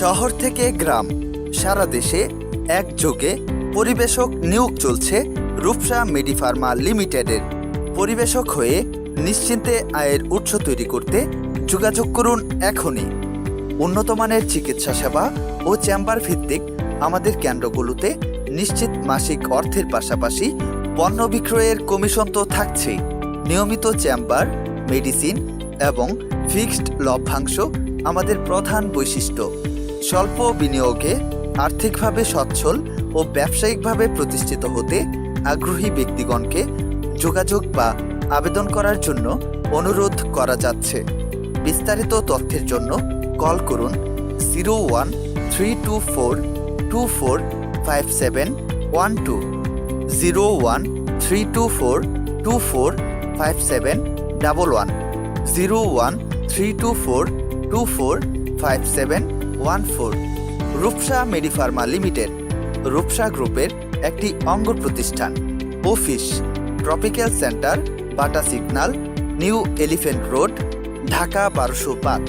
শহর থেকে গ্রাম। সারা দেশে একযোগে পরিবেশক নিয়োগ চলছে রূপসা মেডিফার্মা লিমিটেডের। পরিবেশক হয়ে নিশ্চিন্তে আয়ের উৎস তৈরি করতে যোগাযোগ করুন এখনই। উন্নত মানের চিকিৎসা সেবা ও চেম্বার ভিত্তিক আমাদের কেন্দ্রগুলোতে নিশ্চিত মাসিক অর্থের পাশাপাশি পণ্য বিক্রয়ের কমিশন তো থাকছেই। নিয়মিত চেম্বার, মেডিসিন এবং ফিক্সড লভ্যাংশ আমাদের প্রধান বৈশিষ্ট্য। স্বল্প বিনিয়োগে আর্থিকভাবে সচ্ছল ও ব্যবসায়িকভাবে প্রতিষ্ঠিত হতে আগ্রহী ব্যক্তিগণকে যোগাযোগ বা আবেদন করার জন্য অনুরোধ করা যাচ্ছে। বিস্তারিত তথ্যের জন্য কল করুন zero one three two four two four five seven one two. Zero one three two four two four five seven double one. Zero one three two four two four five seven one four. Rupsha Medipharma limited, Rupsha গ্রুপের একটি অঙ্গ প্রতিষ্ঠান office tropical centre, Bata signal, new elephant road, Dhaka বারোশো পাঁচ।